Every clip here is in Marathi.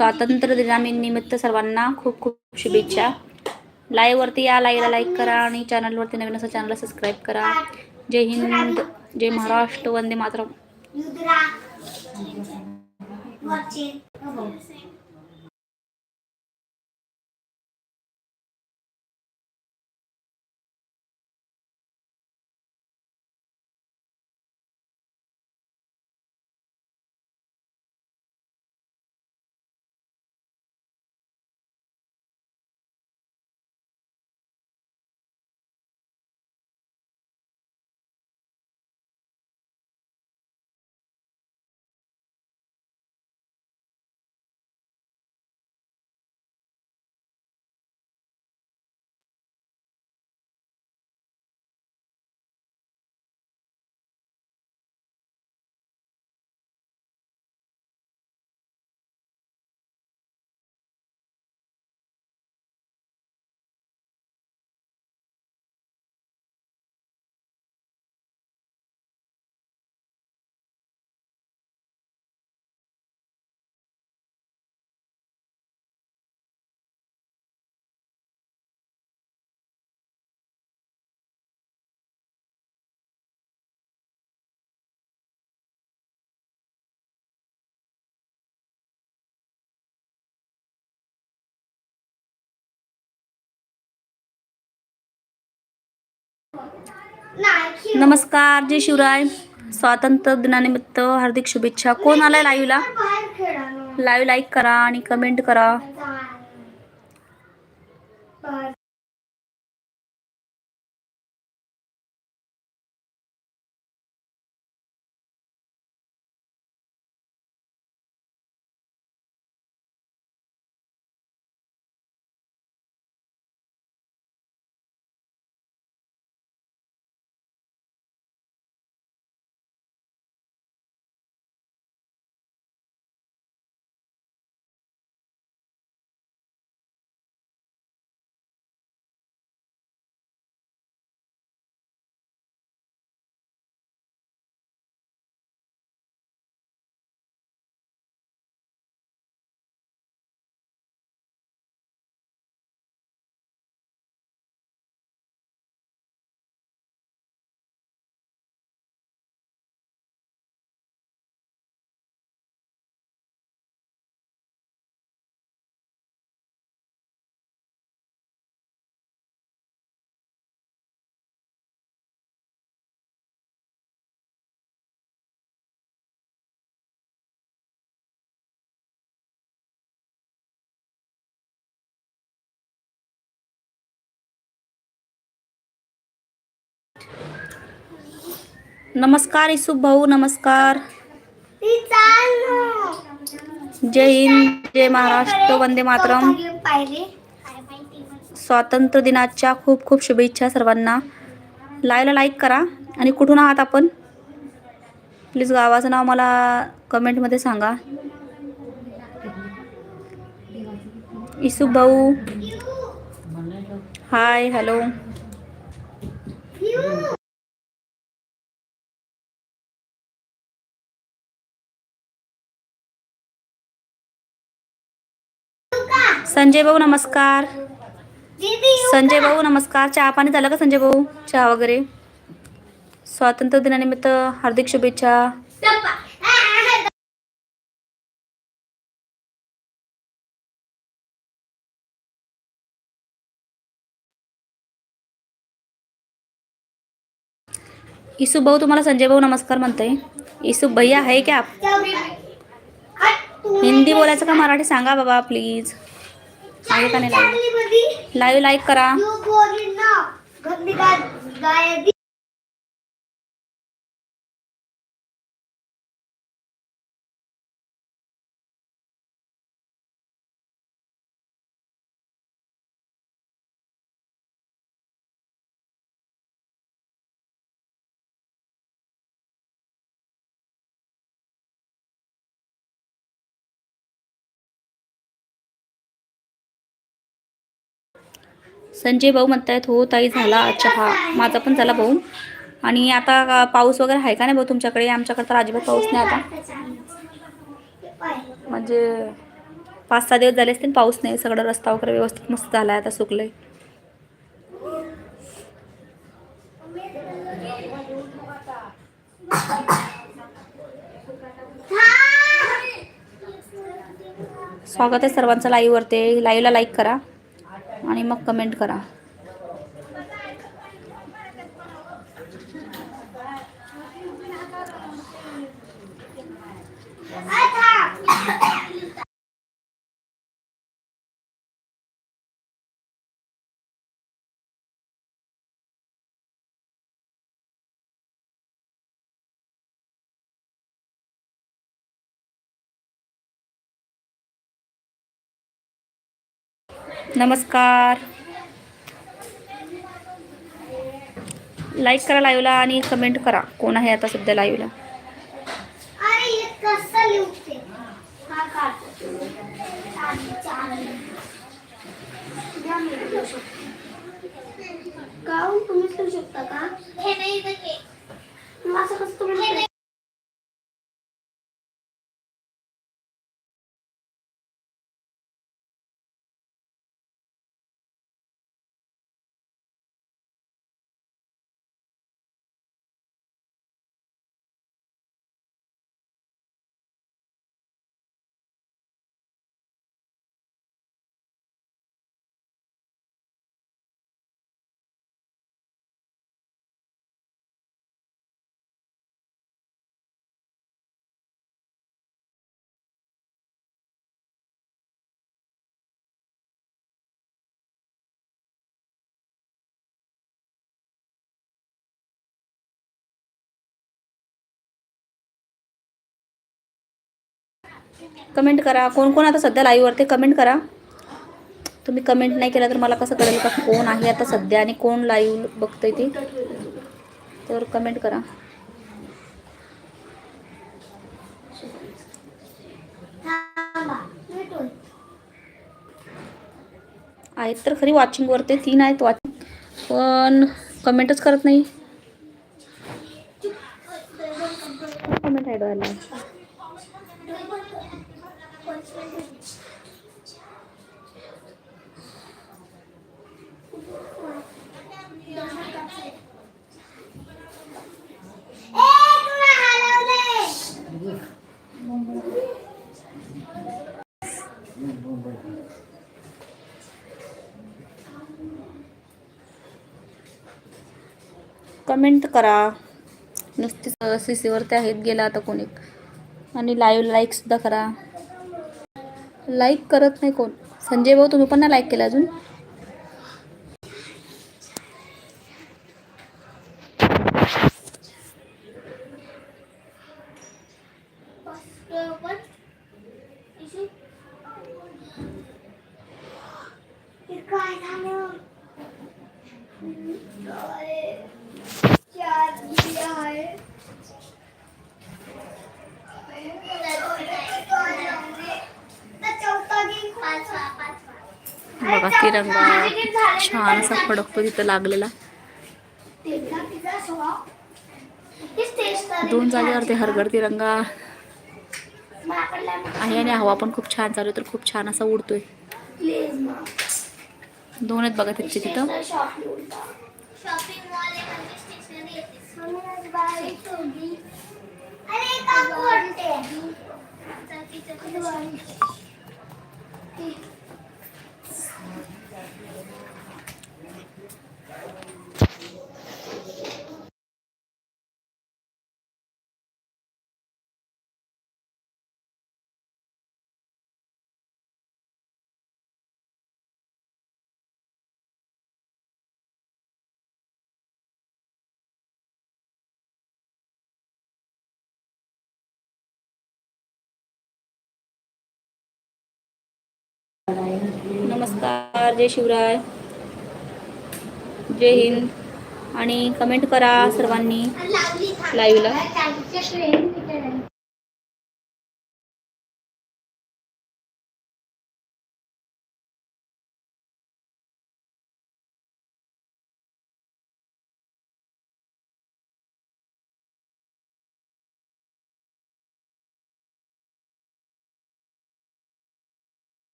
स्वातंत्र्य दिनानिमित्त सर्वांना खूप खूप शुभेच्छा. लाईव्हवरती या लाईव्हला लाईक करा आणि चॅनलवरती नवीन असं चॅनलला सबस्क्राईब करा. जय हिंद जय महाराष्ट्र वंदे मातरम. नमस्कार जय शिवराय. स्वातंत्र्य दिनानिमित्त हार्दिक शुभेच्छा. कोण आलाय लाईव्हला लाईव्ह लाईक करा आणि कमेंट करा. नमस्कार इसुफ भाऊ नमस्कार. जय हिंद जय महाराष्ट्र वंदे मातरम. स्वातंत्र्य दिनाच्या खूप खूप शुभेच्छा सर्वांना. लाईव्हला लाईक करा आणि कुठून आहात आपण? प्लीज गावाचं नाव मला कमेंटमध्ये सांगा. इसुफ भाऊ. Hi hello. संजय भाऊ नमस्कार. संजय भाऊ नमस्कार. चहा पाणी झालं का संजय भाऊ? चहा वगैरे? स्वातंत्र्य दिनानिमित्त हार्दिक शुभेच्छा. इसुफ भाऊ तुम्हाला संजय भाऊ नमस्कार म्हणतोय. इसुफ भैया आहे क्या आप हिंदी बोलायचं का मराठी? सांगा बाबा प्लीज आहे का नाही लाईव्ह लाईव्ह लाईक करा. संजय भाऊ म्हणतायत हो ताई झाला चहा माझा पण झाला भाऊ. आणि आता पाऊस वगैरे आहे का नाही भाऊ तुमच्याकडे? आमच्याकडे तर अजिबात पाऊस नाही आता. म्हणजे पाच सहा दिवस झाले असतील पाऊस नाही. सगळं रस्ता वगैरे व्यवस्थित मस्त झाला आहे आता सुकलंय. स्वागत आहे सर्वांचं लाईव्हवरती लाईव्हला लाईक करा. आणि मग कमेंट करा. नमस्कार. लाईक करा लाईव्हला आणि कमेंट करा. कोण आहे आता सध्या लाईव्हला तुम्हीच शकता का? कमेंट करा. कोण कोण आता सध्या लाईव्हवरती कमेंट करा. तुम्ही कमेंट नाही केलं तर मला कसं कळेल का कोण आहे आता सध्या आणि कोण लाईव्ह बघतंय ते? तर कमेंट करा. आहेत तर खरी वॉचिंगवरती तीन आहेत वॉचिंग पण कमेंटच करत नाही. कमेंट आहे व्हायला? कमेंट करा. नुसती सी सीवरती आहेत गेला आता कोणी. आणि लाईव्ह लाईकसुद्धा करा. लाईक करत नाही कोण. संजय भाऊ तुम्ही पण ना लाईक केलं अजून बरोबर इशू हे काय झालं काय चार दिले आहे बघा तिरंगा छान असा फडकतो तिथं लागलेला. दोन जागेवर ते हरगड तिरंगा. आहे आणि हवा पण खूप छान चालू आहे तर खूप छान असा उडतोय. दोन आहेत बघा तिथे. तिथं अरे नमस्कार जय शिवराय. जय हिंद. आणि कमेंट करा सर्वांनी. लाईव्हला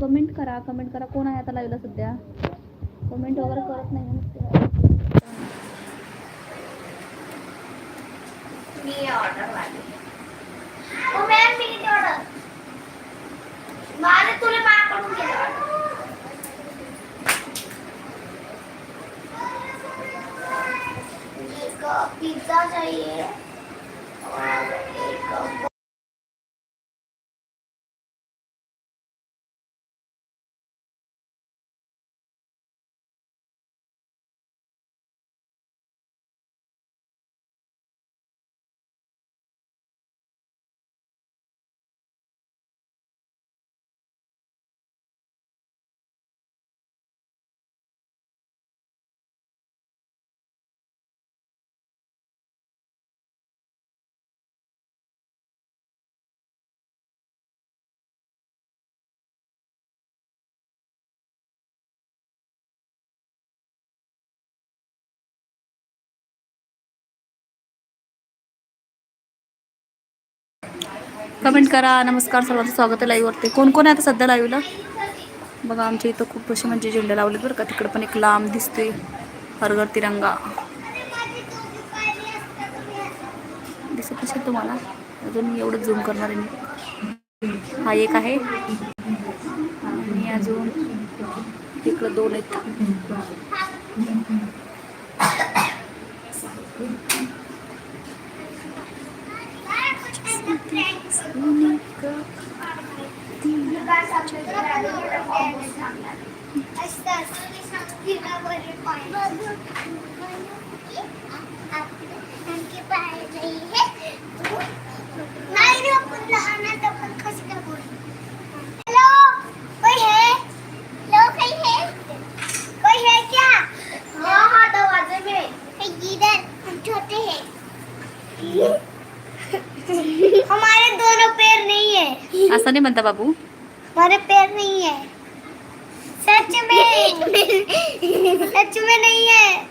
कमेंट करा कमेंट करा. कोण आहे आता लाईव्हला सध्या? कमेंट वगैरे करत नाही मी ऑर्डर ओ मॅम मी किती ऑर्डर माझे तुला माकडून केलं पिज्जा चाहिए और एक कमेंट करा. नमस्कार. सर्वांचं स्वागत आहे लाईव्हवरती कोण कोण आहे आता सध्या लाईव्हला बघा आमच्या इथं खूप असे म्हणजे झेंडे लावले बरं का. तिकडं पण एक लांब दिसते हरघर तिरंगा. दिसत नसेल तुम्हाला? अजून मी एवढं झूम करणार आहे मी हा एक आहे. आणि अजून तिकडं दोन आहेत. हेलो है म्हणता बाबू? हमारे पैर नहीं है। सच में। सच में नहीं है।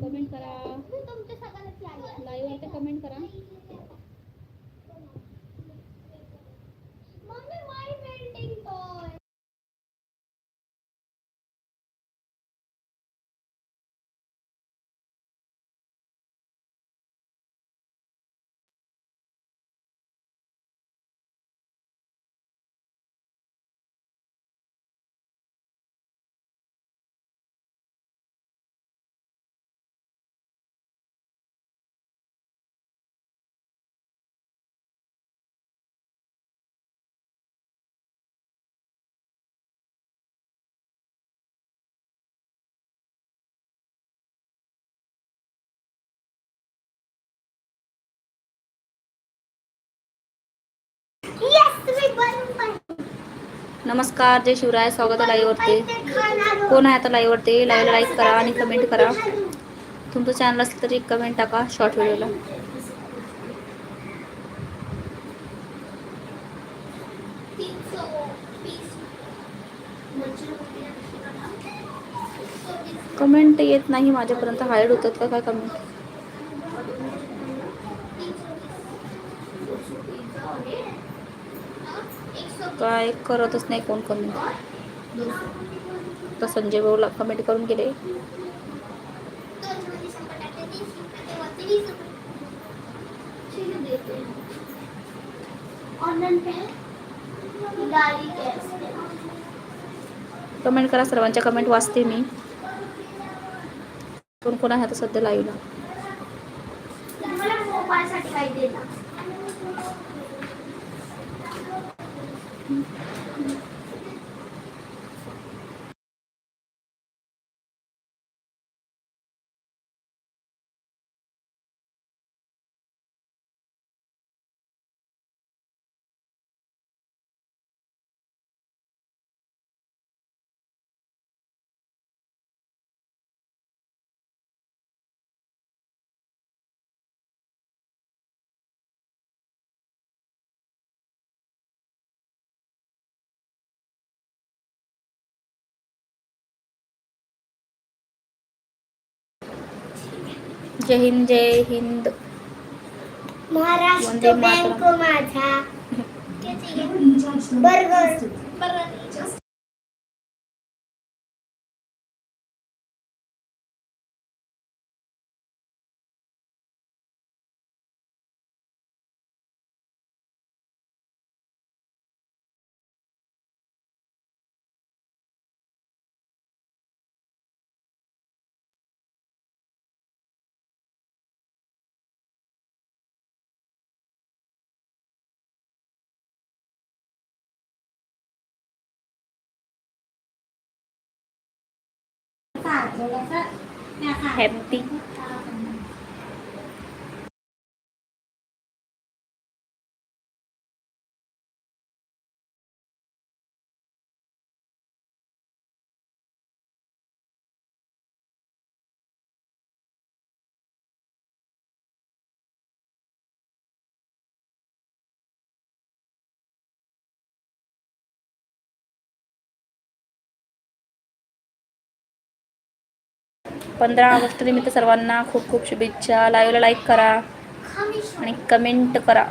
कमेंट करा। तुमच्या सगळ्यांना लाईव्हवरती कमेंट करा। Ding. नमस्कार जय शिवराय स्वागत आहे लाईव्हवरती. कोण आहे आता लाईव्हवरती? लाईव्हला लाईक करा आणि कमेंट करा. तुमचं चॅनल असलं तरी कमेंट टाका शॉर्ट व्हिडिओला कमेंट येत नाही माझ्यापर्यंत. हायड होतात का? काय कमेंट काय करतच नाही कोण कमेंट तर संजय भाऊला कमेंट करून गेले. कमेंट करा सर्वांच्या कमेंट वाचते मी. कोण कोण आहे आता सध्या लाईव्हला जय हिंद जय हिंद महाराष्ट्र बँक. माझा बर्गर โลตัสนะคะ แฮปปี้ पंधरा ऑगस्ट निमित्त सर्वांना खूप खूप शुभेच्छा. लाईव्हला लाईक करा आणि कमेंट करा.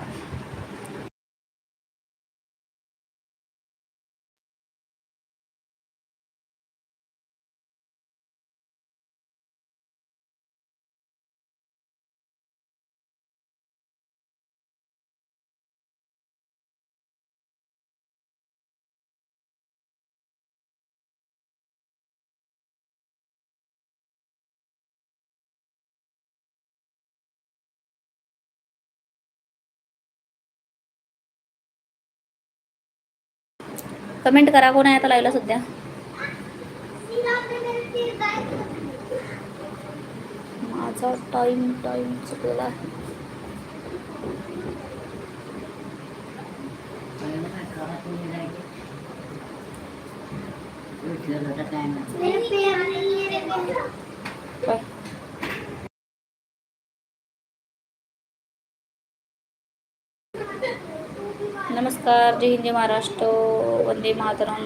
कमेंट करा कोण आहे आता लाईव्हला सध्या माझा टाईम टाईम चुकलेला आहे काय? नमस्कार जय हिंद महाराष्ट्र वंदे मातरम.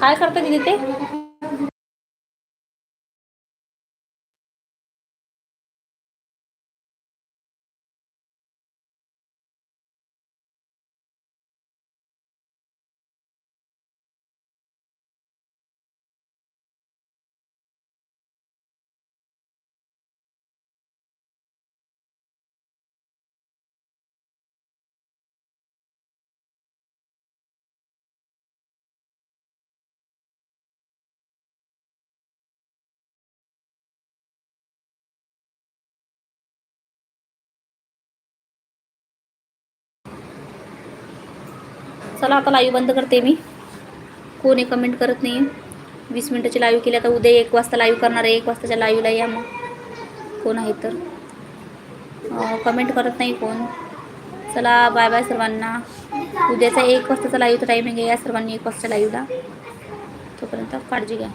काय करतो तिथे ते? चला आता लाईव्ह बंद करते मी. कोणी कमेंट करत नाही वीस मिनटाची लाईव्ह केली आता उद्या एक वाजता लाईव्ह करणार आहे. एक वाजताच्या लाईव्हला या मग. कोण आहे तर. कमेंट करत नाही कोण. चला बाय बाय सर्वांना. उद्याचा एक वाजताचा लाईव्हचा टायमिंग आहे या सर्वांनी एक वाजता लाईव्हला तोपर्यंत काळजी घ्या.